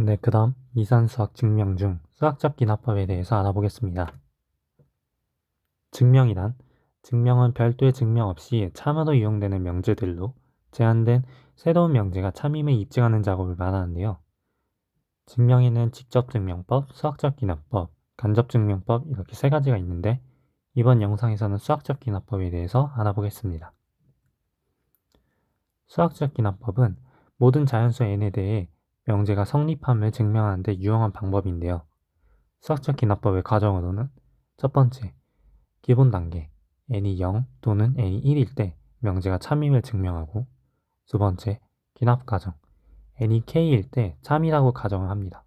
네, 그 다음 이산수학 증명 중 수학적 기납법에 대해서 알아보겠습니다. 증명이란 증명은 별도의 증명 없이 참으로 이용되는 명제들로 제한된 새로운 명제가 참임을 입증하는 작업을 말하는데요. 증명에는 직접 증명법, 수학적 기납법, 간접 증명법 이렇게 세 가지가 있는데 이번 영상에서는 수학적 기납법에 대해서 알아보겠습니다. 수학적 기납법은 모든 자연수 n에 대해 명제가 성립함을 증명하는 데 유용한 방법인데요. 수학적 기납법의 과정으로는 첫 번째, 기본 단계 n이 0 또는 n이 1일 때 명제가 참임을 증명하고 두 번째, 기납 과정 n이 k일 때 참이라고 가정을 합니다.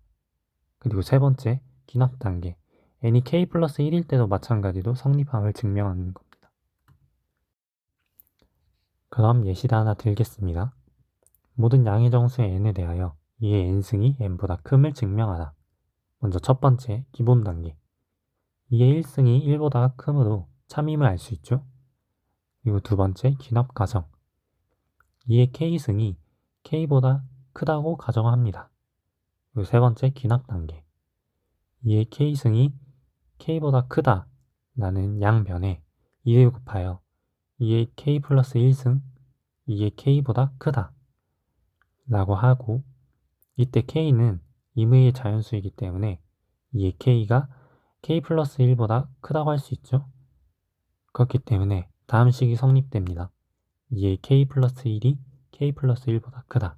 그리고 세 번째, 기납 단계 n이 k 플러스 1일 때도 마찬가지로 성립함을 증명하는 겁니다. 그럼 예시를 하나 들겠습니다. 모든 양의 정수의 n에 대하여 이의 n승이 n보다 큼을 증명하라. 먼저 첫 번째, 기본 단계. 이의 1승이 1보다 크므로 참임을 알 수 있죠. 그리고 두 번째, 기납 가정. 이의 k승이 k보다 크다고 가정합니다. 그리고 세 번째, 기납 단계. 이의 k승이 k보다 크다 라는 양변에 2를 곱하여 2의 k 플러스 1승 2의 k보다 크다 라고 하고 이때 k는 임의의 자연수이기 때문에 2의 k가 k 플러스 1보다 크다고 할 수 있죠. 그렇기 때문에 다음 식이 성립됩니다. 2의 k 플러스 1이 k 플러스 1보다 크다.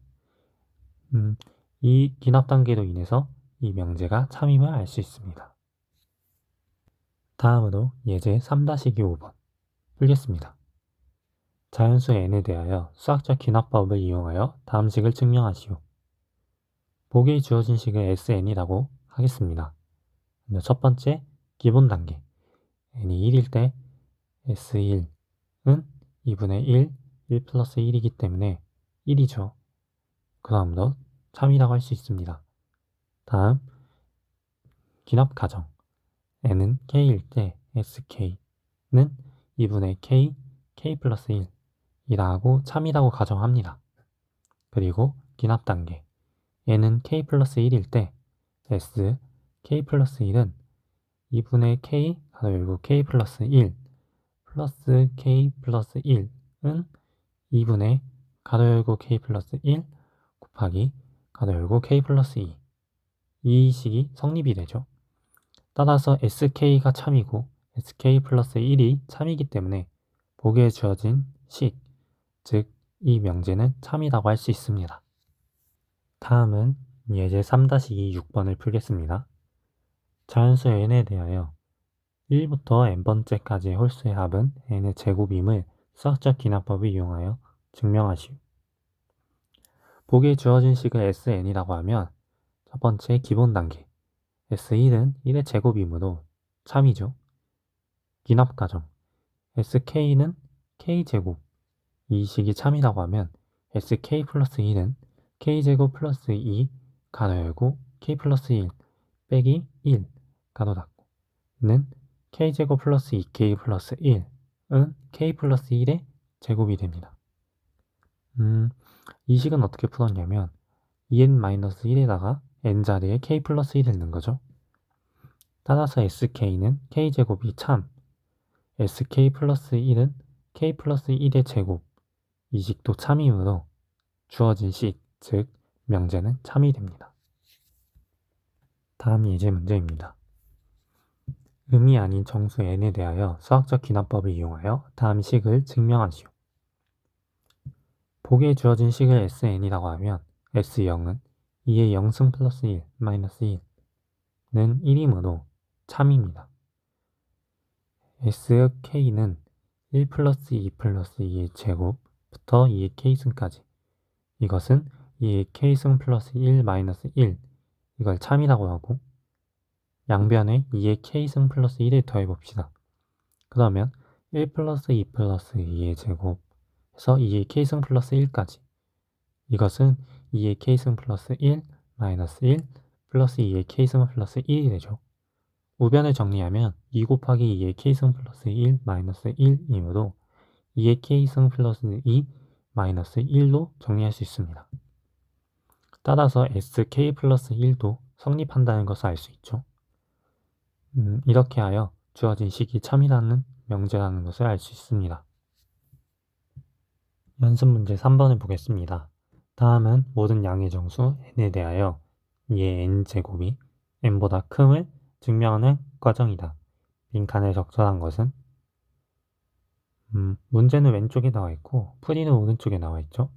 음, 이 기납 단계로 인해서 이 명제가 참임을 알 수 있습니다. 다음으로 예제 3-5번 풀겠습니다. 자연수 n에 대하여 수학적 기납법을 이용하여 다음 식을 증명하시오. 보기 주어진 식을 sn이라고 하겠습니다. 첫 번째, 기본 단계. n이 1일 때 s1은 2분의 1, 1 플러스 1이기 때문에 1이죠. 그 다음으로 참이라고 할 수 있습니다. 다음, 기납 가정. n은 k일 때 sk는 2분의 k, k 플러스 1이라고 참이라고 가정합니다. 그리고 기납 단계 n은 k 플러스 1일 때 s, k 플러스 1은 2분의 k, 가로 열고 k 플러스 1 플러스 k 플러스 1은 2분의 가로 열고 k 플러스 1 곱하기 가로 열고 k 플러스 2. 이 식이 성립이 되죠. 따라서 sk가 참이고 sk 플러스 1이 참이기 때문에 보기에 주어진 식, 즉 이 명제는 참이라고 할 수 있습니다. 다음은 예제 3-2 6번을 풀겠습니다. 자연수 n에 대하여 1부터 n번째까지의 홀수의 합은 n의 제곱임을 수학적 기납법을 이용하여 증명하시오. 보기에 주어진 식을 sn이라고 하면 첫 번째 기본 단계 S1은 1의 제곱이므로 참이죠. 기납가정 SK는 K제곱 이 식이 참이라고 하면 SK 플러스 1은 K제곱 플러스 2 가로 열고 K 플러스 1 빼기 1 가로 닫고 는 K제곱 플러스 2K 플러스 1은 K 플러스 1의 제곱이 됩니다. 음, 이 식은 어떻게 풀었냐면 2n-1에다가 n자리에 k 플러스 1을 넣은 거죠. 따라서 sk는 k제곱이 참, sk 플러스 1은 k 플러스 1의 제곱, 이 식도 참이므로 주어진 식, 즉 명제는 참이 됩니다. 다음 예제 문제입니다. 음이 아닌 정수 n에 대하여 수학적 기납법을 이용하여 다음 식을 증명하시오. 보기에 주어진 식을 sn이라고 하면 s0은 2의 0승 플러스 1 마이너스 1는 1이므로 참입니다. sk는 1 플러스 2 플러스 2의 제곱부터 2의 k승까지 이것은 2의 k승 플러스 1 마이너스 1 이걸 참이라고 하고 양변에 2의 k승 플러스 1을 더해 봅시다. 그러면 1 플러스 2 플러스 2의 제곱에서 2의 k승 플러스 1까지 이것은 2의 k승 플러스 1 마이너스 1 플러스 2의 k승 플러스 1이 되죠. 우변을 정리하면 2 곱하기 2의 k승 플러스 1 마이너스 1이므로 2의 k승 플러스 2 마이너스 1로 정리할 수 있습니다. 따라서 sk 플러스 1도 성립한다는 것을 알 수 있죠. 음, 이렇게 하여 주어진 식이 참이라는 명제라는 것을 알 수 있습니다. 연습 문제 3번을 보겠습니다. 다음은 모든 양의 정수 n에 대하여 이의 n제곱이 n보다 큼을 증명하는 과정이다. 빈칸에 적절한 것은 음, 문제는 왼쪽에 나와 있고 풀이는 오른쪽에 나와 있죠.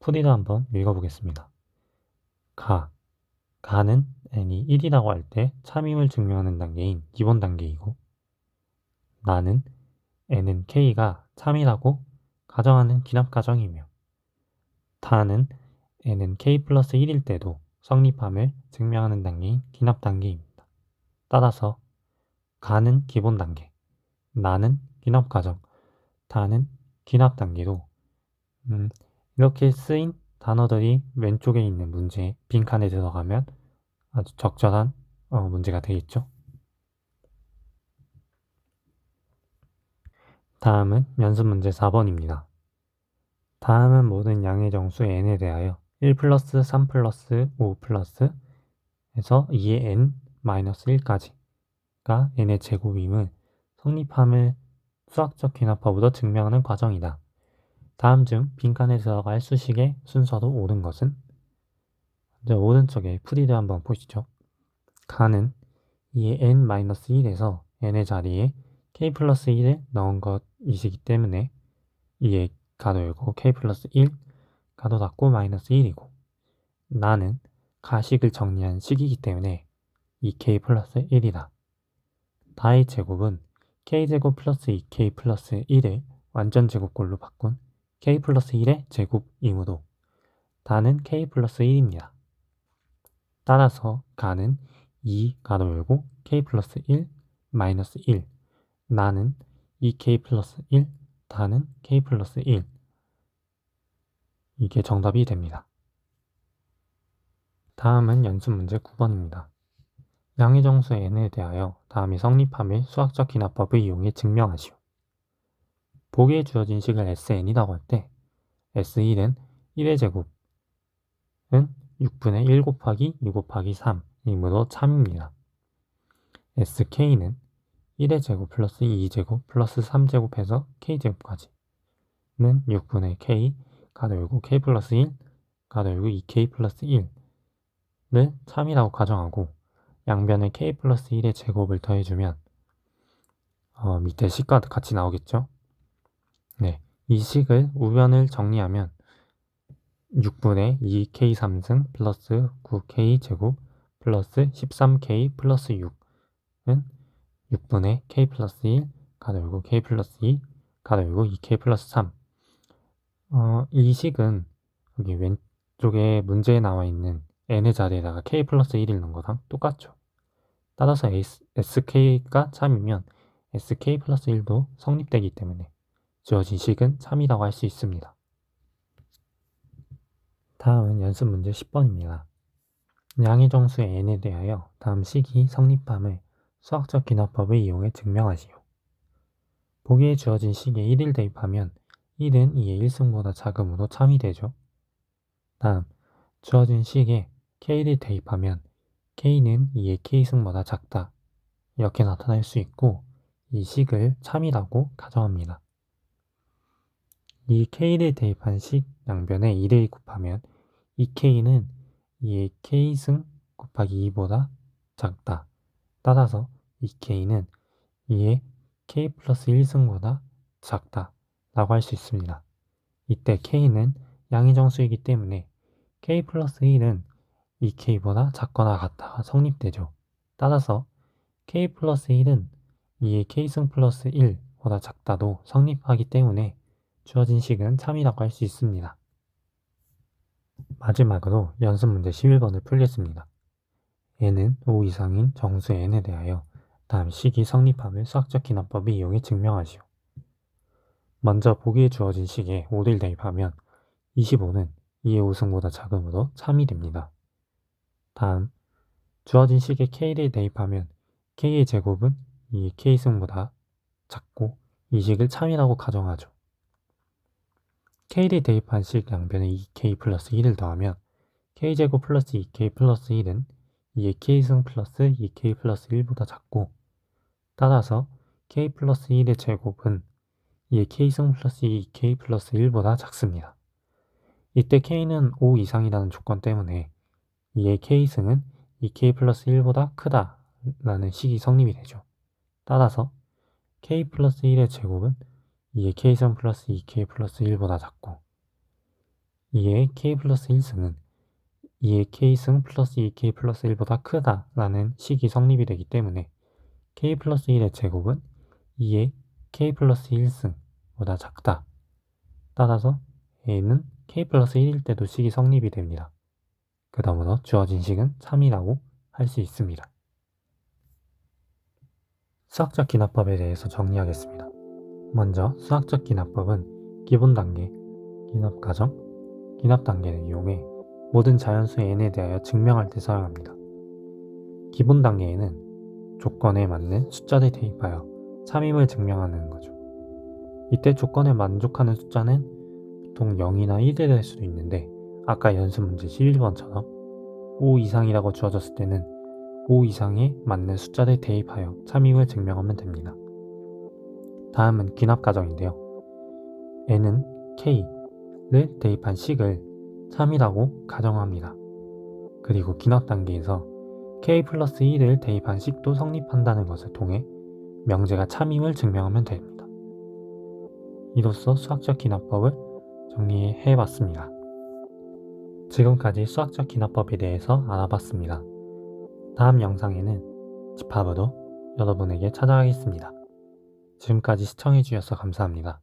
풀이를 한번 읽어보겠습니다. 가, 가는 n이 1이라고 할 때 참임을 증명하는 단계인 기본 단계이고 나는 n은 k가 참이라고 가정하는 기납 가정이며 다는 n은 k 플러스 1일 때도 성립함을 증명하는 단계인 기납 단계입니다. 따라서 가는 기본 단계, 나는 기납 과정, 다는 기납 단계로 음, 이렇게 쓰인 단어들이 왼쪽에 있는 문제 빈칸에 들어가면 아주 적절한 어, 문제가 되겠죠. 다음은 연습 문제 4번입니다. 다음은 모든 양의 정수 n에 대하여 1 플러스 3 플러스 5 플러스 에서 2의 n 마이너스 1까지가 n의 제곱임을 성립함을 수학적 귀납법으로 증명하는 과정이다. 다음 중 빈칸에 들어갈 수식의 순서로 옳은 것은 먼저 오른쪽에 풀이를 한번 보시죠. 가는 2의 n-1에서 n의 자리에 k 플러스 1을 넣은 것이기 때문에 2의 가로 열고 k 플러스 1 가로 닫고 마이너스 1이고 나는 가식을 정리한 식이기 때문에 2k 플러스 1이다. 다의 제곱은 k제곱 플러스 2k 플러스 1을 완전 제곱꼴로 바꾼 k 플러스 1의 제곱 이므로 다는 k 플러스 1입니다. 따라서 가는 2 가로 열고 k 플러스 1 마이너스 1 나는 2k 플러스 1 다는 k 플러스 1 이게 정답이 됩니다. 다음은 연습 문제 9번입니다. 양의 정수 n에 대하여 다음이 성립함을 수학적 기납법을 이용해 증명하시오. 보기에 주어진 식을 SN이라고 할 때 S1은 1의 제곱은 6분의 1 곱하기 2 곱하기 3이므로 참입니다. SK는 1의 제곱 플러스 2제곱 플러스 3제곱해서 K제곱까지는 6분의 K 가로 열고 K 플러스 1 가로 열고 2K 플러스 1을 참이라고 가정하고 양변에 K 플러스 1의 제곱을 더해주면 어, 밑에 식과 같이 나오겠죠? 네, 이 식을 우변을 정리하면 6분의 2k 3승 플러스 9k 제곱 플러스 13k 플러스 6은 6분의 k 플러스 1 가로 열고 k 플러스 2 가로 열고 2k 플러스 3 어, 이 식은 여기 왼쪽에 문제에 나와 있는 n의 자리에다가 k 플러스 1을 넣은 거랑 똑같죠. 따라서 sk가 참이면 sk 플러스 1도 성립되기 때문에 주어진 식은 참이라고 할 수 있습니다. 다음은 연습 문제 10번입니다. 양의 정수 n에 대하여 다음 식이 성립함을 수학적 기납법을 이용해 증명하시오. 보기에 주어진 식에 1을 대입하면 1은 2의 1승보다 작음으로 참이 되죠. 다음 주어진 식에 k를 대입하면 k는 2의 k승보다 작다. 이렇게 나타날 수 있고 이 식을 참이라고 가정합니다. 이 k를 대입한 식 양변에 2를 곱하면 이 k는 2의 k승 곱하기 2보다 작다. 따라서 이 k는 2의 k 플러스 1승보다 작다. 라고 할 수 있습니다. 이때 k는 양의 정수이기 때문에 k 플러스 1은 2k보다 작거나 같다가 성립되죠. 따라서 k 플러스 1은 2의 k승 플러스 1보다 작다도 성립하기 때문에 주어진 식은 참이라고 할 수 있습니다. 마지막으로 연습 문제 11번을 풀겠습니다. n은 5 이상인 정수 n에 대하여 다음 식이 성립함을 수학적 기납법을 이용해 증명하시오. 먼저 보기에 주어진 식에 5를 대입하면 25는 2의 5승보다 작으므로 참이 됩니다. 다음 주어진 식에 k를 대입하면 k의 제곱은 2의 k승보다 작고 이 식을 참이라고 가정하죠. K를 대입한 식 양변에 2k 플러스 1을 더하면 k제곱 플러스 2k 플러스 1은 2의 k승 플러스 2k 플러스 1보다 작고 따라서 k 플러스 1의 제곱은 2의 k승 플러스 2k 플러스 1보다 작습니다. 이때 k는 5 이상이라는 조건 때문에 2의 k승은 2k 플러스 1보다 크다 라는 식이 성립이 되죠. 따라서 k 플러스 1의 제곱은 2의 k승 플러스 2k 플러스 1보다 작고 2의 k 플러스 1승은 2의 k승 플러스 2k 플러스 1보다 크다 라는 식이 성립이 되기 때문에 k 플러스 1의 제곱은 2의 k 플러스 1승보다 작다. 따라서 a는 k 플러스 1일 때도 식이 성립이 됩니다. 그 다음으로 주어진 식은 3이라고 할 수 있습니다. 수학적 기납법에 대해서 정리하겠습니다. 먼저 수학적 기납법은 기본 단계, 기납 과정, 기납 단계를 이용해 모든 자연수 n에 대하여 증명할 때 사용합니다. 기본 단계에는 조건에 맞는 숫자를 대입하여 참임을 증명하는 거죠. 이때 조건에 만족하는 숫자는 보통 0이나 1이 될 수도 있는데 아까 연습 문제 11번처럼 5 이상이라고 주어졌을 때는 5 이상에 맞는 숫자를 대입하여 참임을 증명하면 됩니다. 다음은 기납 과정인데요. n은 k를 대입한 식을 3이라고 가정합니다. 그리고 기납 단계에서 k 플러스 1을 대입한 식도 성립한다는 것을 통해 명제가 참임을 증명하면 됩니다. 이로써 수학적 기납법을 정리해 봤습니다. 지금까지 수학적 기납법에 대해서 알아봤습니다. 다음 영상에는 집합으로 여러분에게 찾아가겠습니다. 지금까지 시청해주셔서 감사합니다.